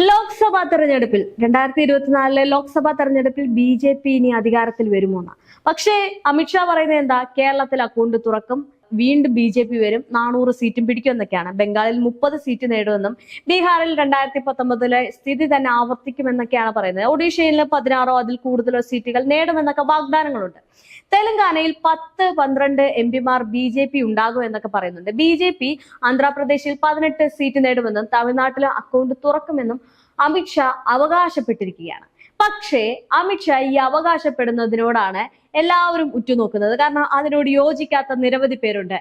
ലോക്സഭാ തെരഞ്ഞെടുപ്പിൽ രണ്ടായിരത്തി ഇരുപത്തിനാലിലെ ലോക്സഭാ തെരഞ്ഞെടുപ്പിൽ ബി ജെ പി ഇനി അധികാരത്തിൽ വരുമോന്ന് പക്ഷേ അമിത്ഷാ പറയുന്നത് എന്താ? കേരളത്തിൽ അക്കൗണ്ട് തുറക്കും വീണ്ടും ബി ജെ പി വരും. നാനൂറ് സീറ്റും പിടിക്കും എന്നൊക്കെയാണ് ബംഗാളിൽ മുപ്പത് സീറ്റ് നേടുമെന്നും ബീഹാറിൽ രണ്ടായിരത്തി പത്തൊമ്പതിലെ സ്ഥിതി തന്നെ ആവർത്തിക്കുമെന്നൊക്കെയാണ് പറയുന്നത്. ഒഡീഷയിൽ പതിനാറോ അതിൽ കൂടുതലോ സീറ്റുകൾ നേടുമെന്നൊക്കെ വാഗ്ദാനങ്ങളുണ്ട്. തെലങ്കാനയിൽ പത്ത് പന്ത്രണ്ട് എം പിമാർ ബി ജെ പി ഉണ്ടാകും എന്നൊക്കെ പറയുന്നുണ്ട്. ബി ജെ പി ആന്ധ്രാപ്രദേശിൽ പതിനെട്ട് സീറ്റ് നേടുമെന്നും തമിഴ്നാട്ടിൽ അക്കൗണ്ട് തുറക്കുമെന്നും അമിത്ഷാ അവകാശപ്പെട്ടിരിക്കുകയാണ്. പക്ഷേ അമിത്ഷാ ഈ അവകാശപ്പെടുന്നതിനോടാണ് എല്ലാവരും ഉറ്റുനോക്കുന്നത്. കാരണം അതിനോട് യോജിക്കാത്ത നിരവധി പേരുണ്ട്.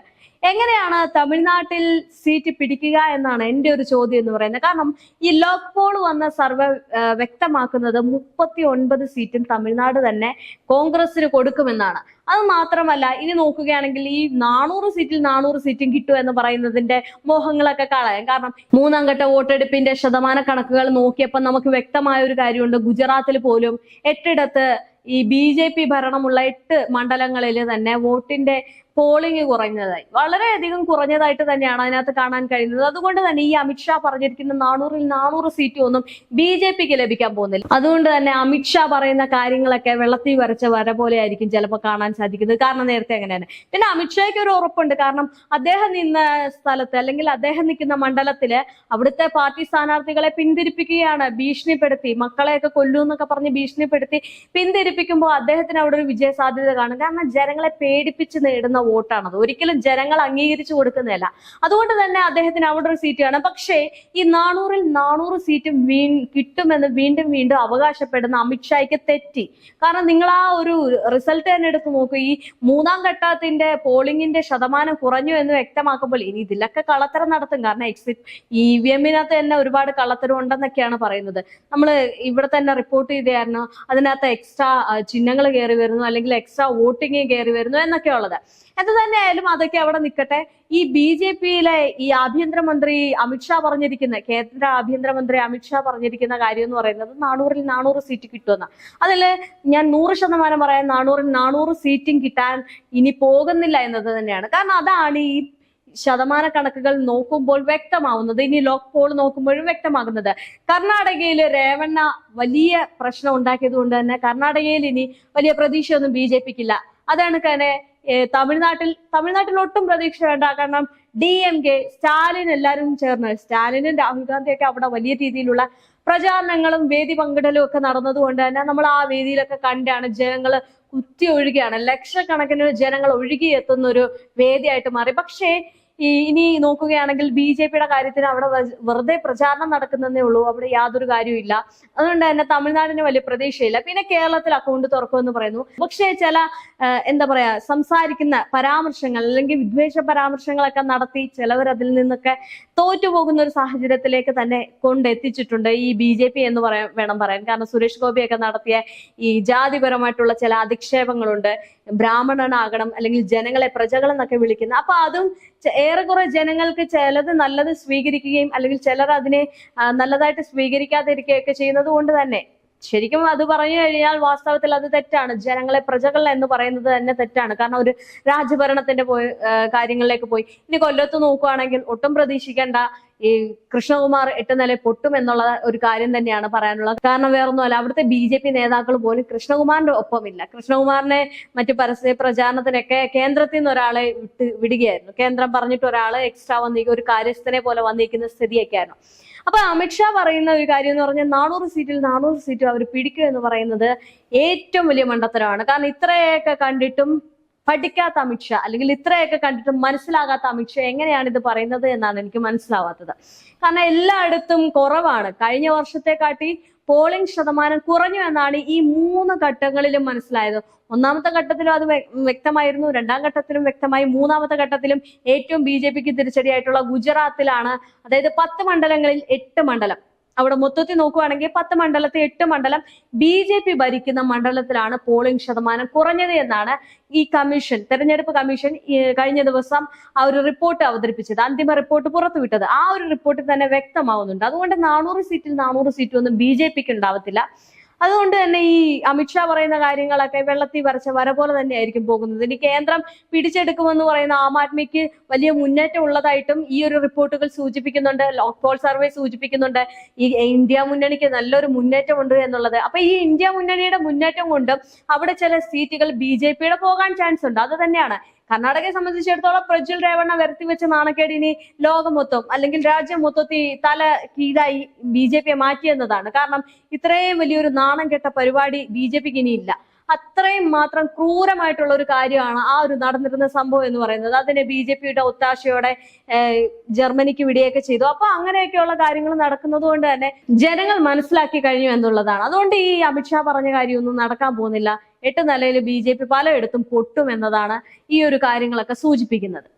എങ്ങനെയാണ് തമിഴ്നാട്ടിൽ സീറ്റ് പിടിക്കുക എന്നാണ് എന്റെ ഒരു ചോദ്യം എന്ന് പറയുന്നത്. കാരണം ഈ ലോക്ക് പോൾ വന്ന സർവേ വ്യക്തമാക്കുന്നത് മുപ്പത്തി ഒൻപത് സീറ്റും തമിഴ്നാട് തന്നെ കോൺഗ്രസിന് കൊടുക്കുമെന്നാണ്. അത് മാത്രമല്ല ഇനി നോക്കുകയാണെങ്കിൽ ഈ നാനൂറ് സീറ്റിൽ നാനൂറ് സീറ്റും കിട്ടും എന്ന് പറയുന്നതിന്റെ മോഹങ്ങളൊക്കെ കളയാം. കാരണം മൂന്നാം ഘട്ട വോട്ടെടുപ്പിന്റെ ശതമാന കണക്കുകൾ നോക്കിയപ്പോൾ നമുക്ക് വ്യക്തമായ ഒരു കാര്യമുണ്ട്. ഗുജറാത്തിൽ പോലും എട്ടിടത്ത് ഈ ബി ജെ പി ഭരണമുള്ള എട്ട് മണ്ഡലങ്ങളിൽ തന്നെ വോട്ടിന്റെ പോളിംഗ് കുറഞ്ഞതായി. വളരെയധികം കുറഞ്ഞതായിട്ട് തന്നെയാണ് അതിനകത്ത് കാണാൻ കഴിയുന്നത്. അതുകൊണ്ട് തന്നെ ഈ അമിത്ഷാ പറഞ്ഞിരിക്കുന്ന നാനൂറിൽ നാനൂറ് സീറ്റും ഒന്നും ബി ജെ പിക്ക് ലഭിക്കാൻ പോകുന്നില്ല. അതുകൊണ്ട് തന്നെ അമിത്ഷാ പറയുന്ന കാര്യങ്ങളൊക്കെ വെള്ളത്തിൽ വരച്ച വര പോലെ ആയിരിക്കും ചിലപ്പോൾ കാണാൻ സാധിക്കുന്നത്. കാരണം നേരത്തെ അങ്ങനെയാണ്. പിന്നെ അമിത്ഷായ്ക്ക് ഒരു ഉറപ്പുണ്ട്. കാരണം അദ്ദേഹം നിന്ന സ്ഥലത്ത് അല്ലെങ്കിൽ അദ്ദേഹം നിൽക്കുന്ന മണ്ഡലത്തിൽ അവിടുത്തെ പാർട്ടി സ്ഥാനാർത്ഥികളെ പിന്തിരിപ്പിക്കുകയാണ്. ഭീഷണിപ്പെടുത്തി മക്കളെയൊക്കെ കൊല്ലൂ എന്നൊക്കെ പറഞ്ഞ് ഭീഷണിപ്പെടുത്തി പിന്തിരിപ്പിക്കുമ്പോൾ അദ്ദേഹത്തിന് അവിടെ ഒരു വിജയ സാധ്യത കാണും. കാരണം ജനങ്ങളെ പേടിപ്പിച്ച് നേടുന്ന വോട്ടാണത് ഒരിക്കലും ജനങ്ങൾ അംഗീകരിച്ചു കൊടുക്കുന്നതല്ല. അതുകൊണ്ട് തന്നെ അദ്ദേഹത്തിന് അവിടെ ഒരു സീറ്റ് വേണം. പക്ഷേ ഈ നാനൂറിൽ നാനൂറ് സീറ്റും വീ കിട്ടുമെന്ന് വീണ്ടും വീണ്ടും അവകാശപ്പെടുന്ന അമിത്ഷായ്ക്ക് തെറ്റി. കാരണം നിങ്ങൾ ആ ഒരു റിസൾട്ട് തന്നെ എടുത്ത് നോക്കൂ. ഈ മൂന്നാം ഘട്ടത്തിന്റെ പോളിംഗിന്റെ ശതമാനം കുറഞ്ഞു എന്ന് വ്യക്തമാക്കുമ്പോൾ ഇനി ഇതിലൊക്കെ കള്ളത്തരം നടത്തും. കാരണം എക്സിറ്റ് ഇ വി എമ്മിനകത്ത് തന്നെ ഒരുപാട് കള്ളത്തരം ഉണ്ടെന്നൊക്കെയാണ് പറയുന്നത്. നമ്മൾ ഇവിടെ തന്നെ റിപ്പോർട്ട് ചെയ്തായിരുന്നു അതിനകത്ത് എക്സ്ട്രാ ചിഹ്നങ്ങൾ കയറി വരുന്നു. അല്ലെങ്കിൽ എക്സ്ട്രാ വോട്ടിംഗ് കയറി വരുന്നു എന്നൊക്കെ ഉള്ളത് എന്ത് തന്നെയായാലും അതൊക്കെ അവിടെ നിൽക്കട്ടെ ഈ ബി ജെ പിയിലെ ഈ ആഭ്യന്തരമന്ത്രി അമിത്ഷാ പറഞ്ഞിരിക്കുന്ന കേന്ദ്ര ആഭ്യന്തരമന്ത്രി അമിത്ഷാ പറഞ്ഞിരിക്കുന്ന കാര്യം എന്ന് പറയുന്നത് നാനൂറിൽ നാനൂറ് സീറ്റ് കിട്ടുമെന്ന. അതിൽ ഞാൻ നൂറ് ശതമാനം പറയാൻ നാനൂറിൽ നാനൂറ് സീറ്റും കിട്ടാൻ ഇനി പോകുന്നില്ല എന്നത് തന്നെയാണ്. കാരണം അതാണ് ഈ ശതമാന കണക്കുകൾ നോക്കുമ്പോൾ വ്യക്തമാവുന്നത്. ഇനി ലോക്ക് പോൾ നോക്കുമ്പോഴും വ്യക്തമാകുന്നത്. കർണാടകയിൽ രേവണ്ണ വലിയ പ്രശ്നം ഉണ്ടാക്കിയത് കൊണ്ട് തന്നെ കർണാടകയിൽ ഇനി വലിയ പ്രതീക്ഷയൊന്നും ബി ജെ പിക്കില്ല. അതാണ് തന്നെ തമിഴ്നാട്ടിൽ തമിഴ്നാട്ടിൽ ഒട്ടും പ്രതീക്ഷ വേണ്ട. കാരണം ഡി എം കെ സ്റ്റാലിൻ എല്ലാവരും ചേർന്ന്. സ്റ്റാലിനും രാഹുൽ ഗാന്ധിയൊക്കെ അവിടെ വലിയ രീതിയിലുള്ള പ്രചാരണങ്ങളും വേദി പങ്കിടലും ഒക്കെ നടന്നതുകൊണ്ട് തന്നെ നമ്മൾ ആ വേദിയിലൊക്കെ കണ്ടാണ് ജനങ്ങൾ കുത്തി ഒഴുകിയാണ്. ലക്ഷക്കണക്കിന് ജനങ്ങൾ ഒഴുകിയെത്തുന്ന ഒരു വേദിയായിട്ട് മാറി. പക്ഷേ ഇനി നോക്കുകയാണെങ്കിൽ ബി ജെ പിയുടെ കാര്യത്തിന് അവിടെ വെറുതെ പ്രചാരണം നടക്കുന്നതേ ഉള്ളൂ. അവിടെ യാതൊരു കാര്യവും ഇല്ല അതുകൊണ്ട് തന്നെ തമിഴ്നാടിന് വലിയ പ്രതീക്ഷയില്ല. പിന്നെ കേരളത്തിൽ അക്കൗണ്ട് തുറക്കുമെന്ന് പറയുന്നു. പക്ഷേ ചില എന്താ പറയാ സംസാരിക്കുന്ന പരാമർശങ്ങൾ അല്ലെങ്കിൽ വിദ്വേഷ പരാമർശങ്ങളൊക്കെ നടത്തി ചിലവർ അതിൽ നിന്നൊക്കെ തോറ്റുപോകുന്ന ഒരു സാഹചര്യത്തിലേക്ക് തന്നെ കൊണ്ടെത്തിച്ചിട്ടുണ്ട് ഈ ബി ജെ പി എന്ന് പറയാൻ വേണം പറയാൻ. കാരണം സുരേഷ് ഗോപിയൊക്കെ നടത്തിയ ഈ ജാതിപരമായിട്ടുള്ള ചില അധിക്ഷേപങ്ങളുണ്ട്. ബ്രാഹ്മണനാകണം അല്ലെങ്കിൽ ജനങ്ങളെ പ്രജകളെന്നൊക്കെ വിളിക്കുന്ന. അപ്പൊ അതും ഏറെക്കുറെ ജനങ്ങൾക്ക് ചിലത് നല്ലത് സ്വീകരിക്കുകയും അല്ലെങ്കിൽ ചിലർ അതിനെ നല്ലതായിട്ട് സ്വീകരിക്കാതിരിക്കുകയൊക്കെ ചെയ്യുന്നത് കൊണ്ട് തന്നെ. ശരിക്കും അത് പറഞ്ഞു കഴിഞ്ഞാൽ വാസ്തവത്തിൽ അത് തെറ്റാണ്. ജനങ്ങളെ പ്രജകൾ എന്ന് പറയുന്നത് തന്നെ തെറ്റാണ്. കാരണം ഒരു രാജഭരണത്തിന്റെ പോയി കാര്യങ്ങളിലേക്ക് പോയി. ഇനി കൊല്ലത്ത് നോക്കുകയാണെങ്കിൽ ഒട്ടും പ്രതീക്ഷിക്കേണ്ട ഈ കൃഷ്ണകുമാർ എട്ട് നില പൊട്ടും എന്നുള്ള ഒരു കാര്യം തന്നെയാണ് പറയാനുള്ളത്. കാരണം വേറൊന്നുമല്ല അവിടുത്തെ ബി ജെ പി നേതാക്കൾ പോലും കൃഷ്ണകുമാറിന്റെ ഒപ്പമില്ല. കൃഷ്ണകുമാറിനെ മറ്റു പരസ്യ പ്രചാരണത്തിനൊക്കെ കേന്ദ്രത്തിൽ നിന്ന് ഒരാളെ വിട്ട് വിടുകയായിരുന്നു. കേന്ദ്രം പറഞ്ഞിട്ട് ഒരാൾ എക്സ്ട്രാ വന്നിരിക്കും ഒരു കാര്യസ്ഥനെ പോലെ വന്നിരിക്കുന്ന സ്ഥിതിയൊക്കെ ആയിരുന്നു അപ്പൊ അമിത്ഷാ പറയുന്ന ഒരു കാര്യം എന്ന് പറഞ്ഞാൽ നാനൂറ് സീറ്റിൽ നാനൂറ് സീറ്റും അവർ പിടിക്കുക എന്ന് പറയുന്നത് ഏറ്റവും വലിയ മണ്ടത്തരമാണ്. കാരണം ഇത്രയൊക്കെ കണ്ടിട്ടും പഠിക്കാത്ത അമിത്ഷാ അല്ലെങ്കിൽ ഇത്രയൊക്കെ കണ്ടിട്ട് മനസ്സിലാകാത്ത അമിത്ഷാ എങ്ങനെയാണ് ഇത് പറയുന്നത് എന്നാണ് എനിക്ക് മനസ്സിലാവാത്തത്. കാരണം എല്ലായിടത്തും കുറവാണ്. കഴിഞ്ഞ വർഷത്തെക്കാട്ടി പോളിംഗ് ശതമാനം കുറഞ്ഞു എന്നാണ് ഈ മൂന്ന് ഘട്ടങ്ങളിലും മനസ്സിലായത്. ഒന്നാമത്തെ ഘട്ടത്തിലും അത് വ്യ- വ്യക്തമായിരുന്നു. രണ്ടാം ഘട്ടത്തിലും വ്യക്തമായി. മൂന്നാമത്തെ ഘട്ടത്തിലും ഏറ്റവും ബി ജെ പിക്ക് തിരിച്ചടിയായിട്ടുള്ള ഗുജറാത്തിലാണ്. അതായത് പത്ത് മണ്ഡലങ്ങളിൽ എട്ട് മണ്ഡലം. അവിടെ മൊത്തത്തിൽ നോക്കുവാണെങ്കിൽ പത്ത് മണ്ഡലത്തെ എട്ട് മണ്ഡലം ബി ജെ പി ഭരിക്കുന്ന മണ്ഡലത്തിലാണ് പോളിംഗ് ശതമാനം കുറഞ്ഞത് എന്നാണ് ഈ കമ്മീഷൻ തെരഞ്ഞെടുപ്പ് കമ്മീഷൻ കഴിഞ്ഞ ദിവസം ആ ഒരു റിപ്പോർട്ട് അവതരിപ്പിച്ചത്. അന്തിമ റിപ്പോർട്ട് പുറത്തുവിട്ടത്. ആ ഒരു റിപ്പോർട്ടിൽ തന്നെ വ്യക്തമാവുന്നുണ്ട്. അതുകൊണ്ട് നാനൂറ് സീറ്റിൽ നാനൂറ് സീറ്റും ഒന്നും ബി ജെ പിക്ക് ഉണ്ടാവത്തില്ല. അതുകൊണ്ട് തന്നെ ഈ അമിത്ഷാ പറയുന്ന കാര്യങ്ങളൊക്കെ വെള്ളത്തിൽ വരച്ച വര പോലെ തന്നെ ആയിരിക്കും പോകുന്നത്. ഇനി കേന്ദ്രം പിടിച്ചെടുക്കുമെന്ന് പറയുന്ന ആം ആദ്മിക്ക് വലിയ മുന്നേറ്റം ഉള്ളതായിട്ടും ഈ ഒരു റിപ്പോർട്ടുകൾ സൂചിപ്പിക്കുന്നുണ്ട്. ലോക്ക് പോൾ സർവേ സൂചിപ്പിക്കുന്നുണ്ട്. ഈ ഇന്ത്യ മുന്നണിക്ക് നല്ലൊരു മുന്നേറ്റമുണ്ട് എന്നുള്ളത്. അപ്പൊ ഈ ഇന്ത്യ മുന്നണിയുടെ മുന്നേറ്റം കൊണ്ട് അവിടെ ചില സീറ്റുകൾ ബി പോകാൻ ചാൻസ് ഉണ്ട്. അത് തന്നെയാണ്. കർണാടകയെ സംബന്ധിച്ചിടത്തോളം പ്രജ്വൽ രേവണ്ണ വരുത്തി വെച്ച നാണക്കേട് ഇനി ലോകം മൊത്തം അല്ലെങ്കിൽ രാജ്യം മൊത്തത്തിൽ തല കീഴായി ബി ജെ പിയെ മാറ്റിയെന്നതാണ്. കാരണം ഇത്രയും വലിയൊരു നാണം കെട്ട പരിപാടി ബി ജെ പിക്ക് ഇനിയില്ല. അത്രയും മാത്രം ക്രൂരമായിട്ടുള്ള ഒരു കാര്യമാണ് ആ ഒരു നടന്നിരുന്ന സംഭവം എന്ന് പറയുന്നത്. അതിനെ ബി ജെ പിയുടെ ഒത്താശയോടെ ജർമ്മനിക്ക് വിടുകയൊക്കെ ചെയ്തു. അപ്പൊ അങ്ങനെയൊക്കെയുള്ള കാര്യങ്ങൾ നടക്കുന്നത് കൊണ്ട് തന്നെ ജനങ്ങൾ മനസ്സിലാക്കി കഴിഞ്ഞു എന്നുള്ളതാണ്. അതുകൊണ്ട് ഈ അമിത്ഷാ പറഞ്ഞ കാര്യമൊന്നും നടക്കാൻ പോകുന്നില്ല. എട്ട് നിലയിൽ ബി ജെ പി പലയിടത്തും പൊട്ടും എന്നതാണ് ഈ ഒരു കാര്യങ്ങളൊക്കെ സൂചിപ്പിക്കുന്നത്.